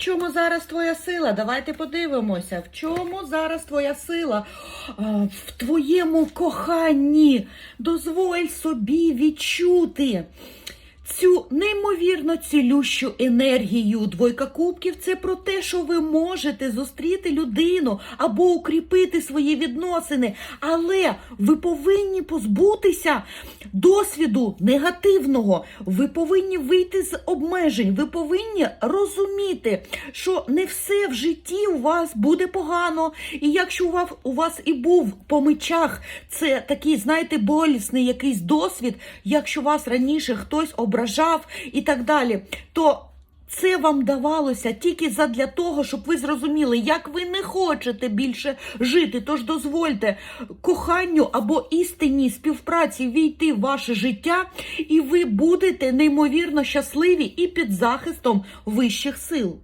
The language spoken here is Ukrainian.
В чому зараз твоя сила? Давайте подивимося. В чому зараз твоя сила? В твоєму коханні. Дозволь собі відчути. Неймовірно цілющу енергію двойка кубків це про те, що ви можете зустріти людину або укріпити свої відносини, але ви повинні позбутися досвіду негативного. Ви повинні вийти з обмежень. Ви повинні розуміти, що не все в житті у вас буде погано. І якщо у вас, у вас і був по мечах, це такий, знаєте, болісний якийсь досвід, якщо вас раніше хтось ображав і так далі, то це вам давалося тільки задля того, щоб ви зрозуміли, як ви не хочете більше жити. Тож дозвольте коханню або істинній співпраці війти в ваше життя, і ви будете неймовірно щасливі і під захистом вищих сил.